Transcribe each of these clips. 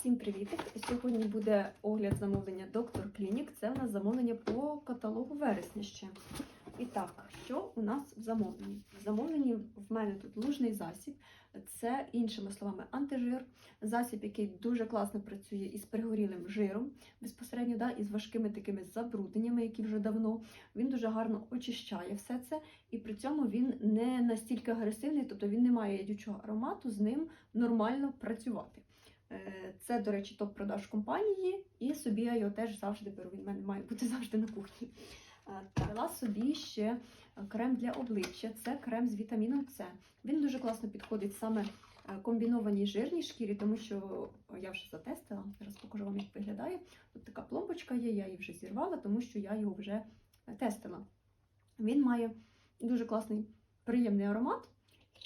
Всім привітик! Сьогодні буде огляд замовлення Доктор Клінік. Це у нас замовлення по каталогу вересня ще. І так, що у нас в замовленні? В замовленні в мене тут лужний засіб. Це, іншими словами, антижир. Засіб, який дуже класно працює із перегорілим жиром, безпосередньо да, із важкими такими забрудненнями, які вже давно. Він дуже гарно очищає все це, і при цьому він не настільки агресивний, тобто він не має ядючого аромату, з ним нормально працювати. Е, Це, до речі, топ-продаж компанії, і собі я його теж завжди беру. Він в мене має бути завжди на кухні. Е, Взяла собі ще крем для обличчя. Це крем з вітаміном С. Він дуже класно підходить саме е, комбінованій жирній шкірі, тому що я вже затестила. Зараз покажу вам, як виглядає. Тут така пломбочка є, я її вже зірвала, тому що я його вже тестила. Він має дуже класний приємний аромат.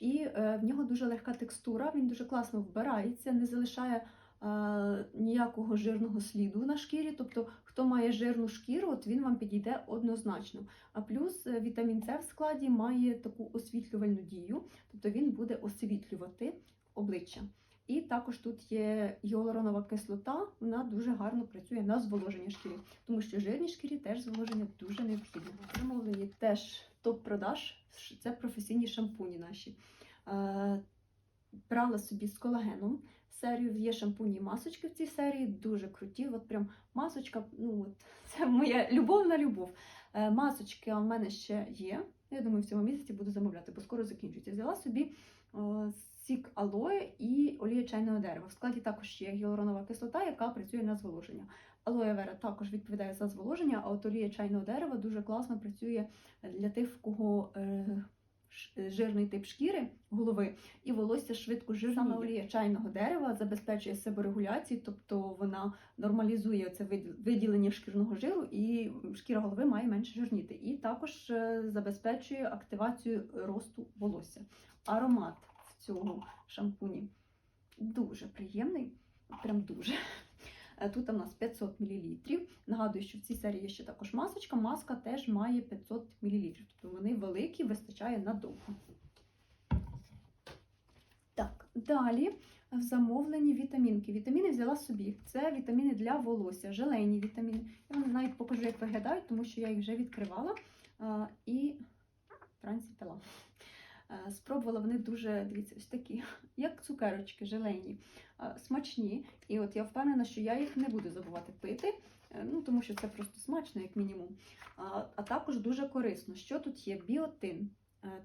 І е, в нього дуже легка текстура, він дуже класно вбирається, не залишає е, ніякого жирного сліду на шкірі. Тобто, хто має жирну шкіру, от він вам підійде однозначно. А плюс е, вітамін С в складі має таку освітлювальну дію, тобто він буде освітлювати обличчя. І також тут є гіалуронова кислота, вона дуже гарно працює на зволоження шкіри, тому що жирній шкірі теж зволоження дуже необхідне. Замовлені теж топ-продаж це професійні шампуні наші. Е, брала собі з колагеном серію. Є шампуні і масочки в цій серії, дуже круті. От прям масочка, ну от це моя любовна любов. Е, масочки у мене ще є. Я думаю, в цьому місяці буду замовляти, бо скоро закінчується. Взяла собі сік алоє і олія чайного дерева. В складі також є гіалуронова кислота, яка працює на зволоження. Алоє вера також відповідає за зволоження, а от олія чайного дерева дуже класно працює для тих, в кого е, жирний тип шкіри голови і волосся швидко жирніє. Саме олія чайного дерева забезпечує себорегуляцію, тобто вона нормалізує це виділення шкірного жиру, і шкіра голови має менше жирніти. І також е, забезпечує активацію росту волосся. Аромат в цьому шампуні дуже приємний, прям дуже. Е, Тут у нас 500 мл. Нагадую, що в цій серії є ще також масочка. Маска теж має 500 мл. Тобто вони великі, вистачає надовго. Так, далі в замовленні вітамінки. Вітаміни взяла собі. Це вітаміни для волосся, желейні вітаміни. Я вам навіть покажу, як виглядають, тому що я їх вже відкривала а, і вранці пила. Е, Спробувала вони дуже, дивіться, ось такі, як цукерочки, желейні, е, смачні. І от я впевнена, що я їх не буду забувати пити, е, ну тому що це просто смачно, як мінімум. А, а також дуже корисно. Що тут є? Біотин.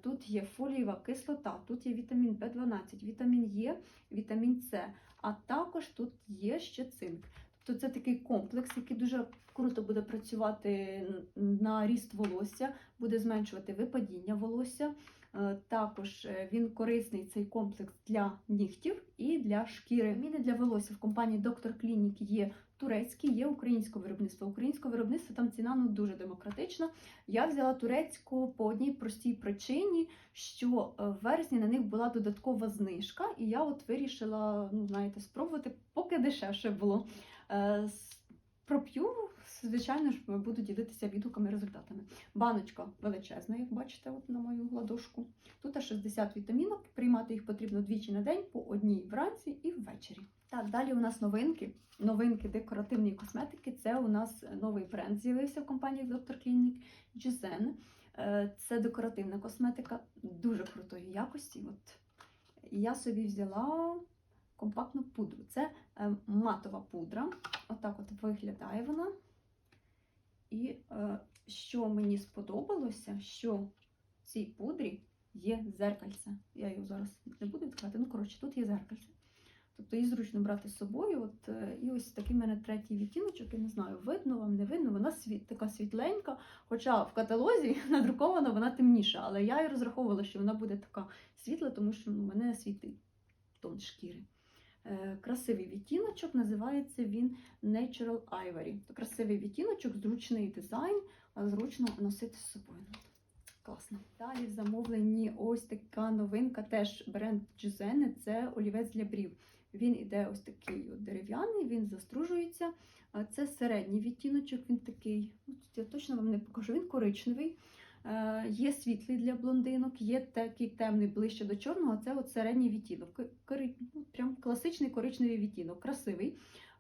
Тут є фолієва кислота, тут є вітамін В12, вітамін Е, вітамін С, а також тут є ще цинк. Тобто це такий комплекс, який дуже круто буде працювати на ріст волосся, буде зменшувати випадіння волосся. Е, Також е, він корисний цей комплекс для нігтів і для шкіри. Міни для волосся в компанії Доктор Клінік є турецькі, є українського виробництва. Українського виробництва там ціна ну, дуже демократична. Я взяла турецьку по одній простій причині, що е, в вересні на них була додаткова знижка, і я от вирішила, ну знаєте, спробувати, поки дешевше було. Проп'ю, звичайно ж, буду ділитися відгуками результатами. Баночка величезна, як бачите, от на мою ладошку. Тут 60 вітамінок. Приймати їх потрібно двічі на день, по одній вранці і ввечері. Так, далі у нас новинки. Новинки декоративної косметики. Це у нас новий бренд з'явився в компанії. Clinic Gizen. Е, Це декоративна косметика дуже крутої якості. От я собі взяла компактну пудру. Це е, матова пудра. Отак от виглядає вона. І е, що мені сподобалося, що в цій пудрі є зеркальце. Я його зараз не буду відкривати. Ну, коротше, тут є зеркальце. Тобто її зручно брати з собою. От, е, і ось такий в мене третій відтіночок, я не знаю, видно вам, не видно. Вона світ, така світленька. Хоча в каталозі надрукована вона темніша, але я і розраховувала, що вона буде така світла, тому що ну, в мене світлий тон шкіри. Е, красивий відтіночок, називається він Natural Ivory. То красивий відтіночок, зручний дизайн, зручно носити з собою. Класно. Далі в замовленні ось така новинка, теж бренд Джузене, це олівець для брів. Він іде ось такий дерев'яний, він застружується. Це середній відтіночок, він такий, ну, я точно вам не покажу, він коричневий. Е, Є світлий для блондинок, є такий темний ближче до чорного, це от середній відтінок. Кори- ну, Прям класичний коричневий відтінок, красивий.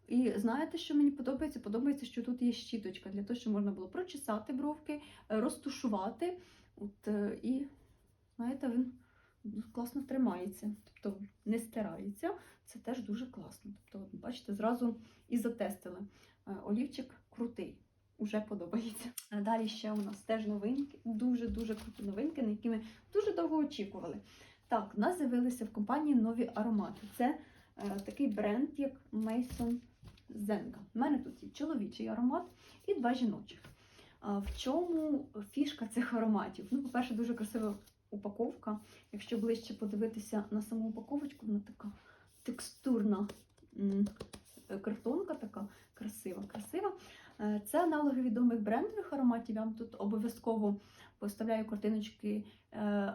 І знаєте, що мені подобається? Подобається, що тут є щіточка для того, щоб можна було прочесати бровки, е, розтушувати. От, е, і знаєте, він класно тримається, тобто не стирається. Це теж дуже класно. Тобто, бачите, зразу і затестили. Олівчик крутий, уже подобається. А далі ще у нас теж новинки, дуже-дуже круті новинки, на які ми дуже довго очікували. Так, у нас з'явилися в компанії нові аромати. Це е, такий бренд, як Mason Zenga. У мене тут є чоловічий аромат і два жіночих. А в чому фішка цих ароматів? Ну, по-перше, дуже красива упаковка. Якщо ближче подивитися на саму упаковочку, вона така текстурна картонка, така красива, красива. Е, Це аналоги відомих брендових ароматів. Я вам тут обов'язково поставляю картиночки, е,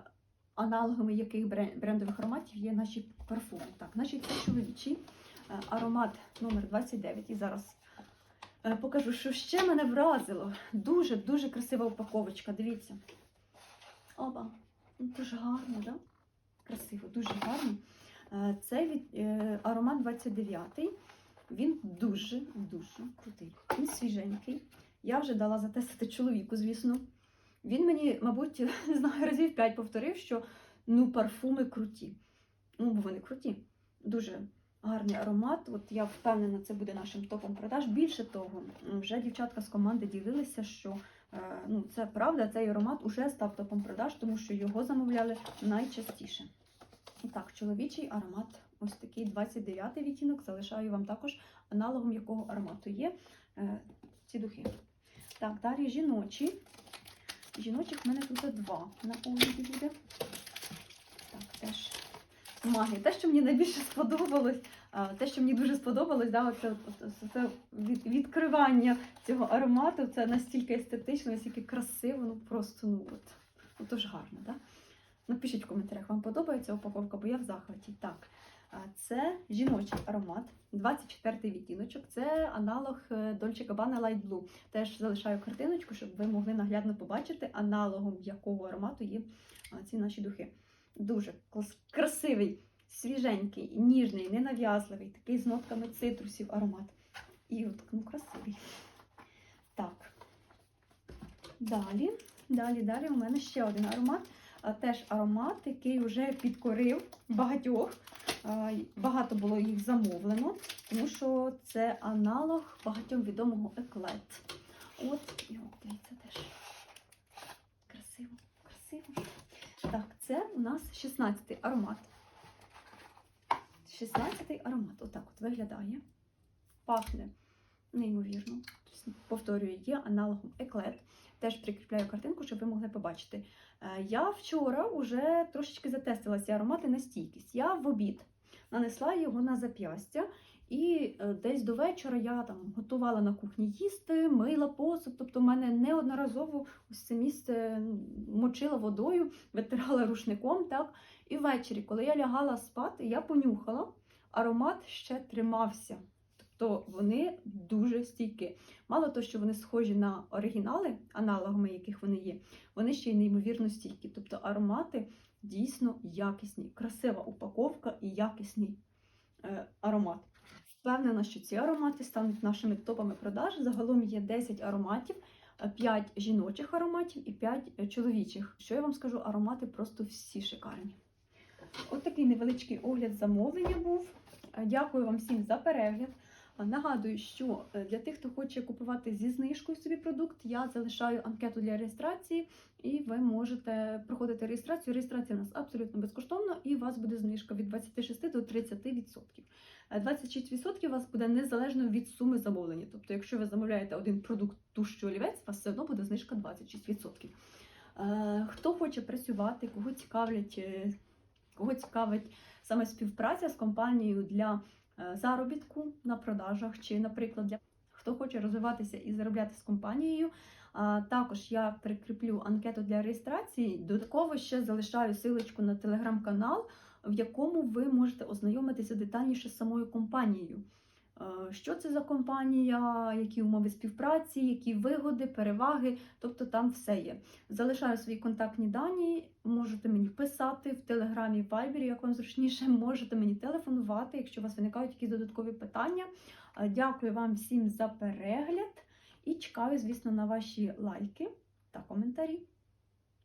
аналогами яких брендових ароматів є наші парфуми. Так, значить, це чоловічий е, аромат номер 29. І зараз покажу, що ще мене вразило. Дуже дуже красива упаковочка. Дивіться. Опа, дуже гарно, да? Красиво, дуже гарно. Це від аромат 29. Він дуже дуже крутий. Він свіженький. Я вже дала затестити чоловіку, звісно. Він мені, мабуть, не знаю, разів 5 повторив, що ну парфуми круті. Ну, бо вони круті. Дуже гарний аромат. От я впевнена, це буде нашим топом продаж. Більше того, вже дівчатка з команди ділилися, що е, ну, це правда, цей аромат уже став топом продаж, тому що його замовляли найчастіше. І так, чоловічий аромат, ось такий 29-й відтінок. Залишаю вам також аналогом якого аромату є е, ці духи. Так, далі жіночі. Жіночих в мене тут два на огляді буде. Так, теж магія. Те, що мені найбільше сподобалось, те, що мені дуже сподобалось, да, от- це відкривання цього аромату, це настільки естетично, настільки красиво, ну просто ну от, ну, дуже гарно. Да? Напишіть в коментарях, вам подобається упаковка, бо я в захваті. Так, це жіночий аромат, 24-й відтіночок. Це аналог е, Dolce Gabbana Light Blue. Теж залишаю картиночку, щоб ви могли наглядно побачити, аналогом якого аромату є ці наші духи. Дуже красивий, свіженький, ніжний, ненав'язливий, такий з нотками цитрусів аромат. І от ну, красивий. Так. Далі, далі, далі у мене ще один аромат. Теж аромат, який вже підкорив багатьох. Й- Багато було їх замовлено, тому що це аналог багатьом відомого еклет. От, і от, дивіться теж. Красиво, красиво. Так, це у нас 16-й аромат. 16-й аромат. Отак от виглядає. Пахне неймовірно. Тобто, Повторюю, є аналогом еклет. Теж прикріпляю картинку, щоб ви могли побачити. Е, Я вчора вже трошечки затестила ці аромати на стійкість. Я в обід нанесла його на зап'ястя. І е, десь до вечора я там готувала на кухні їсти, мила посуд. Тобто, в мене неодноразово ось це місце мочила водою, витирала рушником. Так? І ввечері, коли я лягала спати, я понюхала, аромат ще тримався. Тобто вони дуже стійкі. Мало того, що вони схожі на оригінали, аналогами яких вони є, вони ще й неймовірно стійкі. Тобто аромати дійсно якісні, красива упаковка і якісний е, аромат. Впевнена, що ці аромати стануть нашими топами продаж. Загалом є 10 ароматів, 5 жіночих ароматів і 5 чоловічих. Що я вам скажу, аромати просто всі шикарні. От такий невеличкий огляд замовлення був. Е, Дякую вам всім за перегляд. Е, Нагадую, що е, для тих, хто хоче купувати зі знижкою собі продукт, я залишаю анкету для реєстрації, і ви можете проходити реєстрацію. Реєстрація у нас абсолютно безкоштовна, і у вас буде знижка від 26 до 30%. Е, 26% у вас буде незалежно від суми замовлення. Тобто, якщо ви замовляєте один продукт туш олівець, у вас все одно буде знижка 26%. Е, Хто хоче працювати, кого цікавлять, е, кого цікавить саме співпраця з компанією для е, заробітку на продажах, чи, наприклад, для хто хоче розвиватися і заробляти з компанією. А також я прикріплю анкету для реєстрації. Додатково ще залишаю силочку на телеграм-канал, в якому ви можете ознайомитися детальніше з самою компанією. Е, що це за компанія, які умови співпраці, які вигоди, переваги. Тобто там все є. Залишаю свої контактні дані, можете мені писати в телеграмі, в вайбері, як вам зручніше, можете мені телефонувати, якщо у вас виникають якісь додаткові питання. Е, Дякую вам всім за перегляд і чекаю, звісно, на ваші лайки та коментарі.